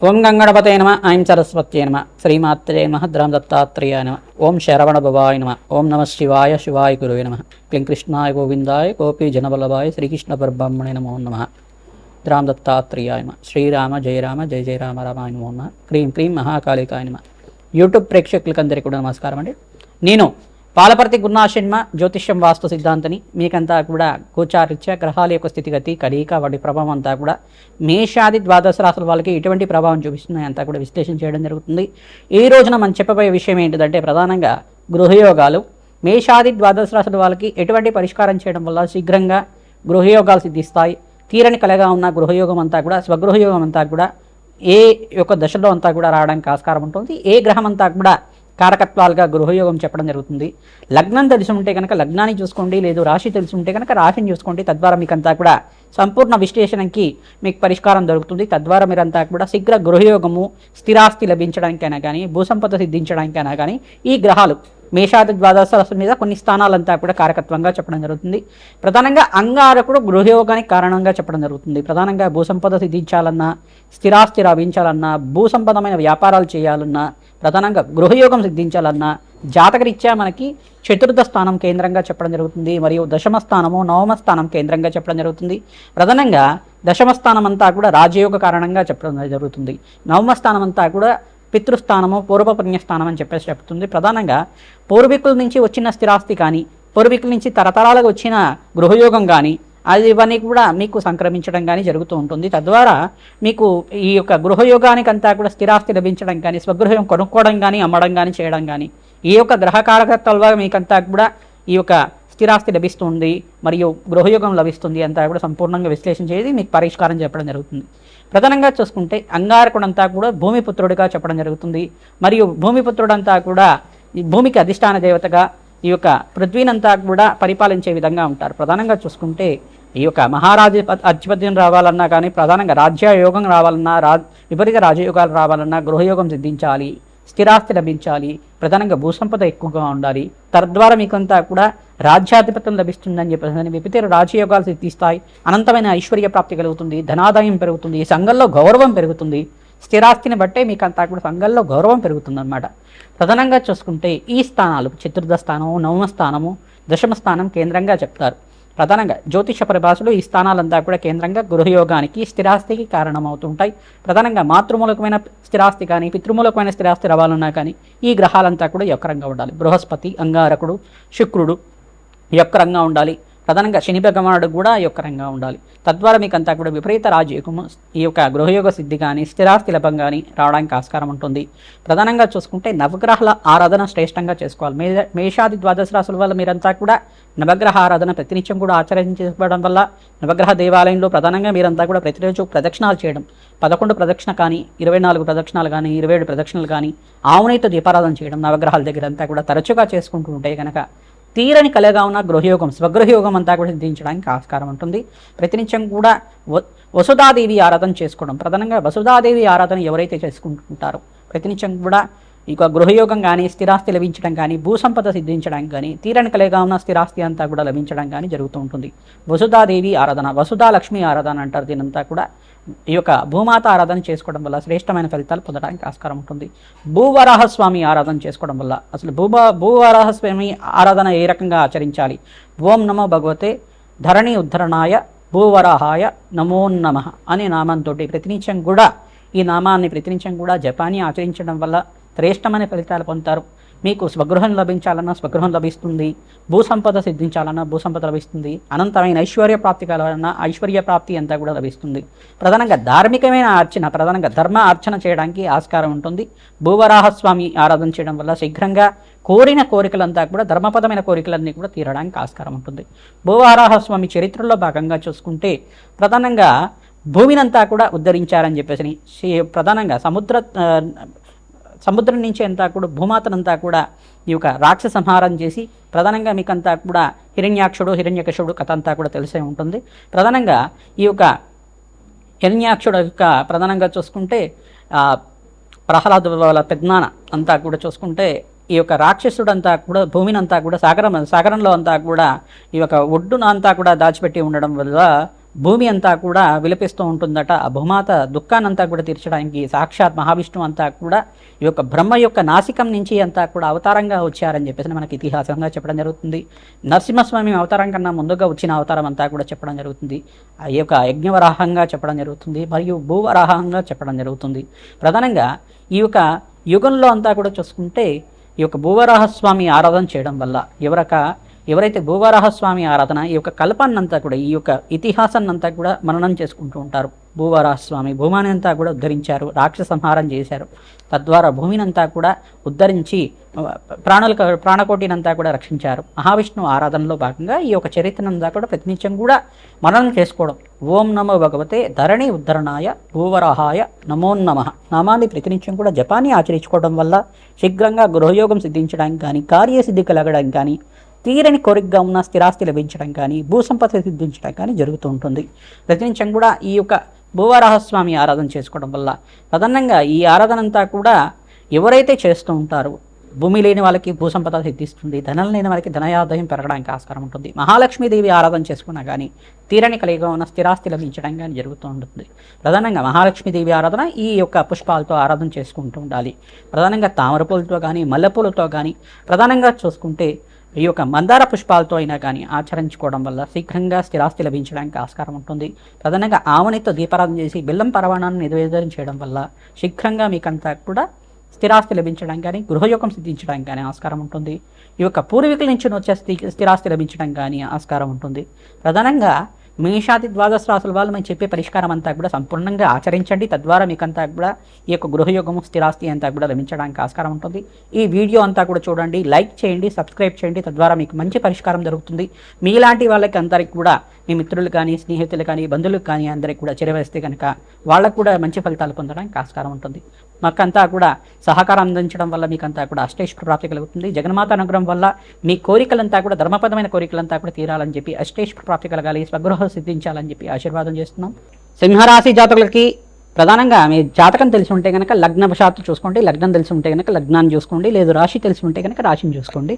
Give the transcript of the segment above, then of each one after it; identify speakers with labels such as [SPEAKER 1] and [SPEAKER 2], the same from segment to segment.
[SPEAKER 1] ఓం గంగణపతే నమ ఐం సరస్వత్యే నమ శ్రీమాత్రే నమ ద్రాం దత్తాత్రేయ నమ ఓం శరవణ భవాయ నమ ఓం నమ శివాయ శివాయ గురువే నమ క్లీం కృష్ణాయ గోవిందాయ గోపీ జనబలవాయ శ్రీకృష్ణ పరబ్రహ్మణే నమో నమ. ద్రాం దత్తాత్రేయాయ నమ శ్రీరామ జయరామ జయ జయ రామ రామాయ నమో నమ. క్రీం క్రీం మహాకాళికాయ నమ. యూట్యూబ్ ప్రేక్షకులకందరికీ కూడా నమస్కారం అండి. నేను పాలపర్తి గురునాశన్మ జ్యోతిష్యం వాస్తు సిద్ధాంతని మీకంతా కూడా గోచారిత్య గ్రహాల యొక్క స్థితిగతి కలయిక వాటి ప్రభావం అంతా కూడా మేషాది ద్వాదశ రాశుల వాళ్ళకి ఎటువంటి ప్రభావం చూపిస్తున్నాయి అంతా కూడా విశ్లేషణ చేయడం జరుగుతుంది. ఈ రోజున మనం చెప్పబోయే విషయం ఏంటిదంటే ప్రధానంగా గృహయోగాలు. మేషాది ద్వాదశ రాశుల వాళ్ళకి ఎటువంటి పరిష్కారం చేయడం వల్ల శీఘ్రంగా గృహయోగాలు సిద్ధిస్తాయి. తీరని కలగా ఉన్న గృహయోగం అంతా కూడా స్వగృహయోగం అంతా కూడా ఏ యొక్క దశలో అంతా కూడా రావడానికి ఆస్కారం ఉంటుంది. ఏ గ్రహం అంతా కూడా కారకత్వాలుగా గృహయోగం చెప్పడం జరుగుతుంది. లగ్నం తెలిసి ఉంటే కనుక లగ్నాన్ని చూసుకోండి లేదు రాశి తెలిసి ఉంటే కనుక రాశిని చూసుకోండి. తద్వారా మీకంతా కూడా సంపూర్ణ విశ్లేషణకి మీకు పరిష్కారం దొరుకుతుంది. తద్వారా మీరంతా కూడా శీఘ్ర గృహయోగము స్థిరాస్తి లభించడానికైనా కానీ భూసంపద సిద్ధించడానికైనా కానీ ఈ గ్రహాలు మేషాది ద్వాదశ రాశుల మీద కొన్ని స్థానాలంతా కూడా కారకత్వంగా చెప్పడం జరుగుతుంది. ప్రధానంగా అంగారకుడు గృహయోగానికి కారణంగా చెప్పడం జరుగుతుంది. ప్రధానంగా భూసంపద సిద్ధించాలన్నా స్థిరాస్తి లభించాలన్నా భూసంపదమైన వ్యాపారాలు చేయాలన్నా ప్రధానంగా గృహయోగం సిద్ధించాలన్నా జాతకరీత్యా మనకి చతుర్థ స్థానం కేంద్రంగా చెప్పడం జరుగుతుంది. మరియు దశమ స్థానము నవమ స్థానం కేంద్రంగా చెప్పడం జరుగుతుంది. ప్రధానంగా దశమ స్థానం అంతా కూడా రాజయోగ కారణంగా చెప్పడం జరుగుతుంది. నవమ స్థానం అంతా కూడా పితృస్థానము పూర్వపుణ్యస్థానం అని చెప్పేసి చెప్తుంది. ప్రధానంగా పూర్వీకుల నుంచి వచ్చిన స్థిరాస్తి కానీ పూర్వీకుల నుంచి తరతరాలకు వచ్చిన గృహయోగం కానీ అది ఇవన్నీ కూడా మీకు సంక్రమించడం కానీ జరుగుతూ ఉంటుంది. తద్వారా మీకు ఈ యొక్క గృహయోగానికి అంతా కూడా స్థిరాస్తి లభించడం కానీ స్వగృహం కొనుక్కోవడం కానీ అమ్మడం కానీ చేయడం కానీ ఈ యొక్క గ్రహకారకత్వాలుగా మీకంతా కూడా ఈ యొక్క స్థిరాస్తి లభిస్తుంది మరియు గృహయోగం లభిస్తుంది అంతా కూడా సంపూర్ణంగా విశ్లేషణ చేసి మీకు పరిష్కారం చెప్పడం జరుగుతుంది. ప్రధానంగా చూసుకుంటే అంగారకుడంతా కూడా భూమిపుత్రుడిగా చెప్పడం జరుగుతుంది. మరియు భూమిపుత్రుడంతా కూడా ఈ భూమికి అధిష్టాన దేవతగా ఈ యొక్క పృథ్వీనంతా కూడా పరిపాలించే విధంగా ఉంటారు. ప్రధానంగా చూసుకుంటే ఈ యొక్క మహారాజ అధిపత్యం రావాలన్నా కానీ ప్రధానంగా రాజ్యయోగం రావాలన్నా రా విపరీత రాజయోగాలు రావాలన్నా గృహయోగం సిద్ధించాలి. స్థిరాస్తి లభించాలి ప్రధానంగా భూసంపద ఎక్కువగా ఉండాలి. తద్వారా మీకంతా కూడా రాజ్యాధిపత్యం లభిస్తుందని చెప్పేసి విపరీత రాజయోగాలు సిద్ధిస్తాయి అనంతమైన ఐశ్వర్య ప్రాప్తి కలుగుతుంది ధనాదాయం పెరుగుతుంది సంఘంలో గౌరవం పెరుగుతుంది. స్థిరాస్తిని బట్టే మీకు అంతా కూడా సంఘంలో గౌరవం పెరుగుతుందన్నమాట. ప్రధానంగా చూసుకుంటే ఈ స్థానాలు చతుర్థ స్థానము నవమ స్థానము దశమ స్థానం కేంద్రంగా చెప్తారు. ప్రధానంగా జ్యోతిష పరిభాషలో ఈ స్థానాలంతా కూడా కేంద్రంగా గృహయోగానికి స్థిరాస్తికి కారణమవుతుంటాయి. ప్రధానంగా మాతృమూలకమైన స్థిరాస్తి కానీ పితృమూలకమైన స్థిరాస్తి రావాలన్నా కానీ ఈ గ్రహాలంతా కూడా యొక్కరంగా ఉండాలి. బృహస్పతి అంగారకుడు శుక్రుడు యొక్కరంగా ఉండాలి. ప్రధానంగా శని భగవానుడు కూడా యొక్కరంగా ఉండాలి. తద్వారా మీకు అంతా కూడా విపరీత రాజయోగము ఈ యొక్క గృహయోగ సిద్ధి కానీ స్థిరాస్తి లభం కానీ రావడానికి ఆస్కారం ఉంటుంది. ప్రధానంగా చూసుకుంటే నవగ్రహాల ఆరాధన శ్రేష్టంగా చేసుకోవాలి. మే మేషాది ద్వాదశ రాసుల వల్ల మీరంతా కూడా నవగ్రహ ఆరాధన ప్రతినిత్యం కూడా ఆచరించబడడం వల్ల నవగ్రహ దేవాలయంలో ప్రధానంగా మీరంతా కూడా ప్రతిరోజు ప్రదక్షిణాలు చేయడం పదకొండు ప్రదక్షిణ కానీ ఇరవై నాలుగు ప్రదక్షిణాలు కానీ ఇరవై ఏడు ప్రదక్షిణలు కానీ ఆవునైతో దీపారాధన చేయడం నవగ్రహాల దగ్గర అంతా కూడా తరచుగా చేసుకుంటూ ఉంటే కనుక తీరని కలగా ఉన్న గృహయోగం స్వగృహయోగం అంతా కూడా సిద్ధించడానికి ఆస్కారం ఉంటుంది. ప్రతినిత్యం కూడా వసుధాదేవి ఆరాధన చేసుకోవడం. ప్రధానంగా వసుధాదేవి ఆరాధన ఎవరైతే చేసుకుంటుంటారో ప్రతినిత్యం కూడా ఇక గృహయోగం కానీ స్థిరాస్తి లభించడం కానీ భూసంపద సిద్ధించడం కానీ తీరని కలిగా ఉన్న స్థిరాస్తి అంతా కూడా లభించడం కానీ జరుగుతూ ఉంటుంది. వసుధాదేవి ఆరాధన వసుధా లక్ష్మి ఆరాధన అంటారు దీనంతా కూడా. ఈ యొక్క భూమాత ఆరాధన చేసుకోవడం వల్ల శ్రేష్టమైన ఫలితాలు పొందడానికి ఆస్కారం ఉంటుంది. భూవరాహస్వామి ఆరాధన చేసుకోవడం వల్ల అసలు భూభా భూవరాహస్వామి ఆరాధన ఏ రకంగా ఆచరించాలి? ఓం నమో భగవతే ధరణి ఉద్ధరణాయ భూవరాహాయ నమో నమ అనే నామంతో ప్రతినిత్యం కూడా ఈ నామాన్ని ప్రతినిత్యం కూడా జపాన్ని ఆచరించడం వల్ల శ్రేష్టమైన ఫలితాలు పొందుతారు. మీకు స్వగృహం లభించాలన్నా స్వగృహం లభిస్తుంది. భూసంపద సిద్ధించాలన్నా భూసంపద లభిస్తుంది. అనంతమైన ఐశ్వర్య ప్రాప్తి కావాలన్నా ఐశ్వర్య ప్రాప్తి అంతా కూడా లభిస్తుంది. ప్రధానంగా ధార్మికమైన అర్చన ప్రధానంగా ధర్మ అర్చన చేయడానికి ఆస్కారం ఉంటుంది. భూవరాహస్వామి ఆరాధన చేయడం వల్ల శీఘ్రంగా కోరిన కోరికలంతా కూడా ధర్మపదమైన కోరికలన్నీ కూడా తీరడానికి ఆస్కారం ఉంటుంది. భూవరాహస్వామి చరిత్రలో భాగంగా చూసుకుంటే ప్రధానంగా భూమినంతా కూడా ఉద్ధరించారని చెప్పేసి ప్రధానంగా సముద్ర సముద్రం నుంచి అంతా కూడా భూమాతనంతా కూడా ఈ యొక్క రాక్షస సంహారం చేసి ప్రధానంగా మీకంతా కూడా హిరణ్యాక్షుడు హిరణ్యకశుడు కథ అంతా కూడా తెలిసే ఉంటుంది. ప్రధానంగా ఈ యొక్క హిరణ్యాక్షుడు యొక్క ప్రధానంగా చూసుకుంటే ఆ, ప్రహ్లాద వాళ్ళ అంతా కూడా చూసుకుంటే ఈ యొక్క రాక్షసుడంతా కూడా భూమిని అంతా కూడా సాగరం సాగరంలో అంతా కూడా ఈ యొక్క ఒడ్డున అంతా కూడా దాచిపెట్టి ఉండడం వల్ల భూమి అంతా కూడా విలపిస్తూ ఉంటుందట. ఆ భూమాత దుఃఖానంతా కూడా తీర్చడానికి సాక్షాత్ మహావిష్ణువు అంతా కూడా ఈ యొక్క బ్రహ్మ యొక్క నాసికం నుంచి అంతా కూడా అవతారంగా వచ్చారని చెప్పేసి మనకి ఇతిహాసంగా చెప్పడం జరుగుతుంది. నరసింహస్వామి అవతారం కన్నా ముందుగా వచ్చిన అవతారం అంతా కూడా చెప్పడం జరుగుతుంది. ఆ యొక్క యజ్ఞవరాహంగా చెప్పడం జరుగుతుంది. మరియు భూవరాహంగా చెప్పడం జరుగుతుంది. ప్రధానంగా ఈ యొక్క యుగంలో అంతా కూడా చూసుకుంటే ఈ యొక్క భూవరాహస్వామి ఆరాధన చేయడం వల్ల ఎవరక ఎవరైతే భూవరాహస్వామి ఆరాధన ఈ యొక్క కల్పాన్నంతా కూడా ఈ యొక్క ఇతిహాసాన్నంతా కూడా మననం చేసుకుంటూ ఉంటారు. భూవరాహస్వామి భూమాని అంతా కూడా ఉద్ధరించారు రాక్ష సంహారం చేశారు. తద్వారా భూమినంతా కూడా ఉద్ధరించి ప్రాణుల ప్రాణకోటినంతా కూడా రక్షించారు. మహావిష్ణువు ఆరాధనలో భాగంగా ఈ యొక్క చరిత్రనంతా కూడా ప్రతినిత్యం కూడా మననం చేసుకోవడం. ఓం నమో భగవతే ధరణి ఉద్ధరణాయ భూవరాహాయ నమో నమ. నామాన్ని ప్రతినిత్యం కూడా జపాన్ని ఆచరించుకోవడం వల్ల శీఘ్రంగా గృహయోగం సిద్ధించడానికి కానీ కార్యసిద్ధి కలగడానికి కానీ తీరని కోరికగా ఉన్న స్థిరాస్తి లభించడం కానీ భూసంపద సిద్ధించడం కానీ జరుగుతూ ఉంటుంది. ప్రతినిత్యం కూడా ఈ యొక్క భూవరాహస్వామి ఆరాధన చేసుకోవడం వల్ల ప్రధానంగా ఈ ఆరాధన అంతా కూడా ఎవరైతే చేస్తూ ఉంటారో భూమి లేని వాళ్ళకి భూసంపద సిద్ధిస్తుంది ధనం లేని వాళ్ళకి ధనయాదాయం పెరగడానికి ఆస్కారం ఉంటుంది. మహాలక్ష్మీదేవి ఆరాధన చేసుకున్నా కానీ తీరని కలిగిగా ఉన్న స్థిరాస్తి లభించడం కానీ జరుగుతూ ఉంటుంది. ప్రధానంగా మహాలక్ష్మీదేవి ఆరాధన ఈ యొక్క పుష్పాలతో ఆరాధన చేసుకుంటూ ఉండాలి. ప్రధానంగా తామర పూలతో కానీ మల్లెపూలతో కానీ ప్రధానంగా చూసుకుంటే ఈ యొక్క మందార పుష్పాలతో అయినా కానీ ఆచరించుకోవడం వల్ల శీఘ్రంగా స్థిరాస్తి లభించడానికి ఆస్కారం ఉంటుంది. ప్రధానంగా ఆవునితో దీపారాధన చేసి బెల్లం పరవాణాన్ని నివేదన చేయడం వల్ల శీఘ్రంగా మీకంతా కూడా స్థిరాస్తి లభించడం కానీ గృహయోగం సిద్ధించడం కానీ ఆస్కారం ఉంటుంది. ఈ యొక్క పూర్వీకుల నుంచి వచ్చే స్థి- స్థిరాస్తి లభించడం కానీ ఆస్కారం ఉంటుంది. ప్రధానంగా మేషాది ద్వాదశ రాసుల వాళ్ళు మేము చెప్పే పరిష్కారం అంతా కూడా సంపూర్ణంగా ఆచరించండి. తద్వారా మీకంతా కూడా ఈ యొక్క గృహయోగము స్థిరాస్తి అంతా కూడా లభించడానికి ఆస్కారం ఉంటుంది. ఈ వీడియో అంతా కూడా చూడండి లైక్ చేయండి సబ్స్క్రైబ్ చేయండి. తద్వారా మీకు మంచి పరిష్కారం దొరుకుతుంది. మీలాంటి వాళ్ళకి అందరికి కూడా మీ మిత్రులు కానీ స్నేహితులు కానీ బంధువులు కానీ అందరికి కూడా చేరవేస్తే కనుక వాళ్ళకు కూడా మంచి ఫలితాలు పొందడానికి ఆస్కారం ఉంటుంది. మాకంతా కూడా సహకారం అందించడం వల్ల మీకంతా కూడా అష్టేశ్వర ప్రాప్తి కలుగుతుంది. జగన్మాత అనుగ్రహం వల్ల మీ కోరికలంతా కూడా ధర్మపదమైన కోరికలంతా కూడా తీరాలని చెప్పి అష్టేశ్వర ప్రాప్తి కలగాలి స్వగృహం సిద్ధించాలని చెప్పి ఆశీర్వాదం చేస్తున్నాం. సింహరాశి జాతకులకి ప్రధానంగా మీ జాతకం తెలిసి ఉంటే కనుక లగ్నవశాత్తు చూసుకోండి లగ్నం తెలిసి ఉంటే కనుక లగ్నాన్ని చూసుకోండి లేదు రాశి తెలిసి ఉంటే కనుక రాశిని చూసుకోండి.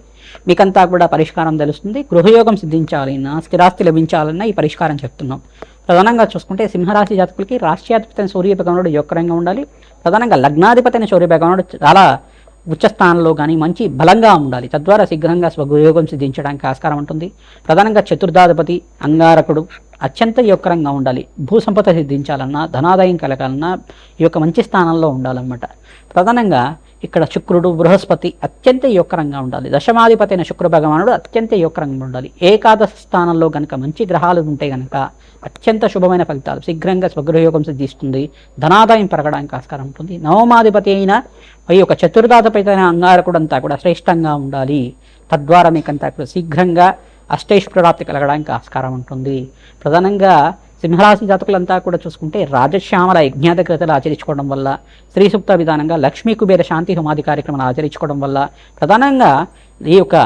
[SPEAKER 1] మీకంతా కూడా పరిష్కారం తెలుస్తుంది. గృహయోగం సిద్ధించాలన్నా స్థిరాస్తి లభించాలన్నా ఈ పరిష్కారం చెప్తున్నాం. ప్రధానంగా చూసుకుంటే సింహరాశి జాతకులకి రాష్ట్రాధిపతి అయిన సూర్య భగవానుడు యొక్కరంగా ఉండాలి. ప్రధానంగా లగ్నాధిపతి అయిన సూర్యభగవానుడు చాలా ఉచ్చస్థానంలో కానీ మంచి బలంగా ఉండాలి. తద్వారా శీఘ్రంగా స్వయోగం సిద్ధించడానికి ఆస్కారం ఉంటుంది. ప్రధానంగా చతుర్థాధిపతి అంగారకుడు అత్యంత యొక్కరంగా ఉండాలి. భూసంపద సిద్ధించాలన్నా ధనాదాయం కలగాలన్నా ఈ యొక్క మంచి స్థానంలో ఉండాలన్నమాట. ప్రధానంగా ఇక్కడ శుక్రుడు బృహస్పతి అత్యంత యొక్కరంగా ఉండాలి. దశమాధిపతి అయిన శుక్ర భగవానుడు అత్యంత యొక్కరంగా ఉండాలి. ఏకాదశ స్థానంలో కనుక మంచి గ్రహాలు ఉంటే కనుక అత్యంత శుభమైన ఫలితాలు శీఘ్రంగా స్వగృహయోగం సిద్ధిస్తుంది. ధనాదాయం పెరగడానికి ఆస్కారం ఉంటుంది. నవమాధిపతి అయిన ఈ యొక్క చతుర్థాధిపతి అయిన అంగారకుడు అంతా కూడా శ్రేష్టంగా ఉండాలి. తద్వారా మీకంతా కూడా శీఘ్రంగా అష్టైశ్వరాప్తి కలగడానికి ఆస్కారం ఉంటుంది. ప్రధానంగా సింహరాశి జాతకులంతా కూడా చూసుకుంటే రాజశ్యామల యజ్ఞాధికతలు ఆచరించుకోవడం వల్ల స్త్రీ సూక్త విధానంగా లక్ష్మీ కుబేర శాంతి హోమాది కార్యక్రమాలు ఆచరించుకోవడం వల్ల ప్రధానంగా ఈ యొక్క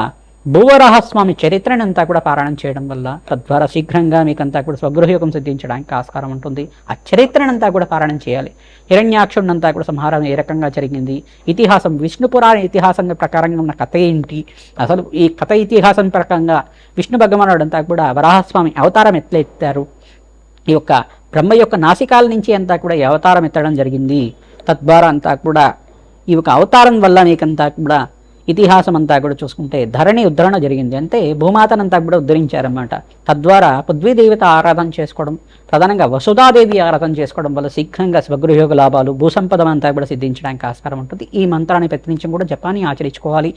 [SPEAKER 1] భూవరాహస్వామి చరిత్రను అంతా కూడా పారాయణం చేయడం వల్ల తద్వారా శీఘ్రంగా మీకంతా కూడా స్వగృహయోగం సిద్ధించడానికి ఆస్కారం ఉంటుంది. ఆ చరిత్రనంతా కూడా పారాయణం చేయాలి. హిరణ్యాక్షుడినంతా కూడా సంహారం ఏ రకంగా జరిగింది? ఇతిహాసం విష్ణు పురాణ ఇతిహాసం ప్రకారంగా ఉన్న కథ ఏంటి? అసలు ఈ కథ ఇతిహాసం ప్రకారంగా విష్ణు భగవానుడు అంతా కూడా వరాహస్వామి అవతారం ఎట్లా ఎత్తారు? ఈ యొక్క బ్రహ్మ యొక్క నాసికాల నుంచి అంతా కూడా ఈ అవతారం ఎత్తడం జరిగింది. తద్వారా అంతా కూడా ఈ యొక్క అవతారం వల్ల మీకంతా కూడా ఇతిహాసం అంతా కూడా చూసుకుంటే ధరణి ఉద్ధరణ జరిగింది. అంటే భూమాతనంతా కూడా ఉద్ధరించారన్నమాట. తద్వారా పృథ్వీదేవత ఆరాధన చేసుకోవడం ప్రధానంగా వసుధాదేవి ఆరాధన చేసుకోవడం వల్ల శీఘ్రంగా స్వగృహయోగ లాభాలు భూసంపదం అంతా కూడా సిద్ధించడానికి ఆస్కారం ఉంటుంది. ఈ మంత్రాన్ని ప్రతి కూడా జపాన్ని ఆచరించుకోవాలి.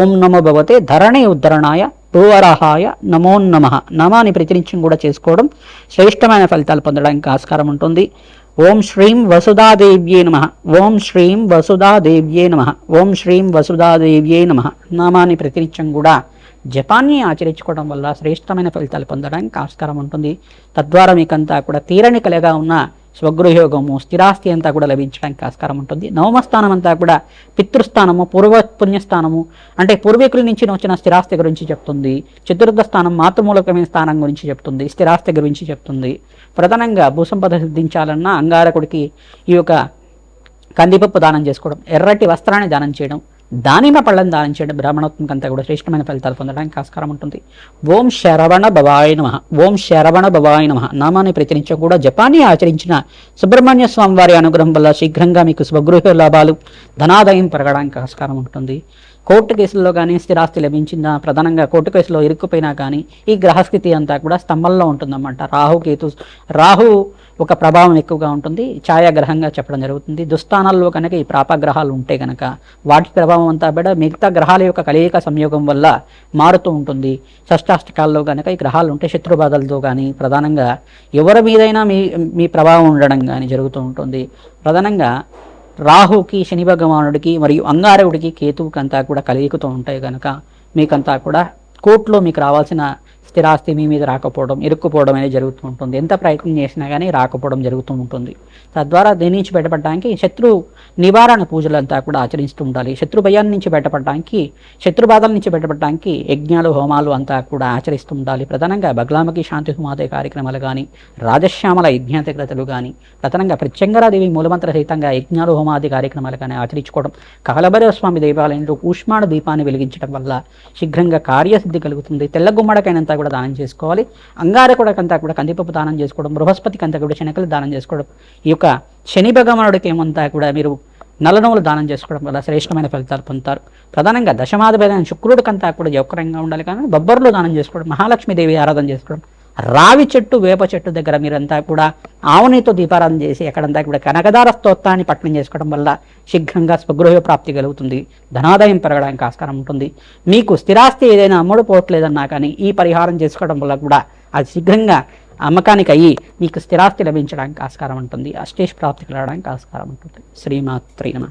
[SPEAKER 1] ఓం నమో భవతే ధరణి ఉద్ధరణాయ భూవరాహాయ నమో నమ. నమాని ప్రతినిత్యం కూడా చేసుకోవడం శ్రేష్టమైన ఫలితాలు పొందడానికి ఆస్కారం ఉంటుంది. ఓం శ్రీం వసుధాదేవ్యే నమ. ఓం శ్రీం వసుధాదేవ్యే నమ. ఓం శ్రీం వసుధాదేవ్యే నమ. నామాన్ని ప్రతినిత్యం కూడా జపాన్ని ఆచరించుకోవడం వల్ల శ్రేష్టమైన ఫలితాలు పొందడానికి ఆస్కారం ఉంటుంది. తద్వారా మీకంతా కూడా తీరని కలగా ఉన్న స్వగృహయోగము స్థిరాస్తి అంతా కూడా లభించడానికి ఆస్కారం ఉంటుంది. నవమస్థానం అంతా కూడా పితృస్థానము పూర్వ పుణ్యస్థానము అంటే పూర్వీకుల నుంచి వచ్చిన స్థిరాస్తి గురించి చెప్తుంది. చతుర్థ స్థానం మాతృమూలకమైన స్థానం గురించి చెప్తుంది. స్థిరాస్తి గురించి చెప్తుంది. ప్రధానంగా భూసంపద సిద్ధించాలన్నా అంగారకుడికి ఈ యొక్క కందిపప్పు దానం చేసుకోవడం ఎర్రటి వస్త్రాన్ని దానం చేయడం దానిమ్మ పళ్ళను దానం చేయడం బ్రాహ్మణోత్మక అంతా కూడా శ్రేష్టమైన ఫలితాలు పొందడానికి ఆస్కారం ఉంటుంది. ఓం శరవణ భవాయ నమ. ఓం శరవణ భవాయ నమ. నామాన్ని ప్రతినిత్యం కూడా జపాన్ని ఆచరించిన సుబ్రహ్మణ్య స్వామి వారి అనుగ్రహం వల్ల శీఘ్రంగా మీకు శుభగృహ లాభాలు ధనాదాయం పెరగడానికి ఆస్కారం ఉంటుంది. కోర్టు కేసుల్లో కానీ స్థిరాస్తి లభించిన ప్రధానంగా కోర్టు కేసులో ఇరుక్కుపోయినా కానీ ఈ గ్రహస్థితి అంతా కూడా స్తంభంలో ఉంటుందన్నమాట. రాహు కేతు రాహు ఒక ప్రభావం ఎక్కువగా ఉంటుంది. ఛాయాగ్రహంగా చెప్పడం జరుగుతుంది. దుస్థానాల్లో కనుక ఈ ప్రాపగ్రహాలు ఉంటే కనుక వాటి ప్రభావం అంతా కూడా మిగతా గ్రహాల యొక్క కలయిక సంయోగం వల్ల మారుతూ ఉంటుంది. షష్టాష్టకాల్లో కనుక ఈ గ్రహాలు ఉంటే శత్రుబాధలతో కానీ ప్రధానంగా ఎవరి మీదైనా మీ మీ ప్రభావం ఉండడం కానీ జరుగుతూ ఉంటుంది. ప్రధానంగా రాహుకి శని భగవానుడికి మరియు అంగారవుడికి కేతువుకి అంతా కూడా కలియుకుతూ ఉంటాయి కనుక మీకంతా కూడా కోర్టులో మీకు రావాల్సిన స్థిరాస్తి మీ మీద రాకపోవడం ఇరుక్కుపోవడం అనేది జరుగుతూ ఉంటుంది. ఎంత ప్రయత్నం చేసినా కానీ రాకపోవడం జరుగుతూ ఉంటుంది. తద్వారా దీని నుంచి బయటపడడానికి శత్రు నివారణ పూజలంతా కూడా ఆచరిస్తూ ఉండాలి. శత్రు భయాన్ని నుంచి బయటపడడానికి శత్రు బాధల నుంచి బయటపడడానికి యజ్ఞాలు హోమాలు అంతా కూడా ఆచరిస్తూ ఉండాలి. ప్రధానంగా బగ్లామకి శాంతి హోమాదే కార్యక్రమాలు కానీ రాజశ్యామల యజ్ఞాతిగ్రతలు కానీ ప్రధానంగా ప్రత్యంగరాదేవి మూలమంత్ర సహితంగా యజ్ఞాలు హోమాది కార్యక్రమాలు కానీ ఆచరించుకోవడం కాలభైరవ స్వామి దేవాలయంలో కూష్మాణ దీపాన్ని వెలిగించడం వల్ల శీఘ్రంగా కార్యసిద్ధి కలుగుతుంది. తెల్ల గుమ్మడికైనంతా కూడా దానం చేసుకోవాలి. అంగారకుడకంతా కూడా కందిపప్పు దానం చేసుకోవడం బృహస్పతికి అంతా కూడా శనకలు దానం చేసుకోవడం ఈ యొక్క శని భగవానుడికి ఏమంతా కూడా మీరు నల్లనోలు దానం చేసుకోవడం వల్ల శ్రేష్టమైన ఫలితాలు పొందుతారు. ప్రధానంగా దశమాధిపైన శుక్రుడికంతా కూడా యోగకరంగా ఉండాలి. కానీ బొబ్బర్లు దానం చేసుకోవడం మహాలక్ష్మీదేవి ఆరాధన చేసుకోవడం రావి చెట్టు వేప చెట్టు దగ్గర మీరంతా కూడా ఆవునితో దీపారాధన చేసి ఎక్కడంతా కూడా కనకదార స్తోత్రాన్ని పట్టణం చేసుకోవడం వల్ల శీఘ్రంగా స్వగృహ ప్రాప్తి కలుగుతుంది. ధనాదాయం పెరగడానికి ఆస్కారం ఉంటుంది. మీకు స్థిరాస్తి ఏదైనా అమ్ముడు పోవట్లేదన్నా కానీ ఈ పరిహారం చేసుకోవడం వల్ల కూడా అది శీఘ్రంగా అమ్మకానికి అయ్యి మీకు స్థిరాస్తి లభించడానికి ఆస్కారం ఉంటుంది. అష్టేష్ ప్రాప్తి కలగడానికి ఆస్కారం ఉంటుంది. శ్రీమాత్రి నమ.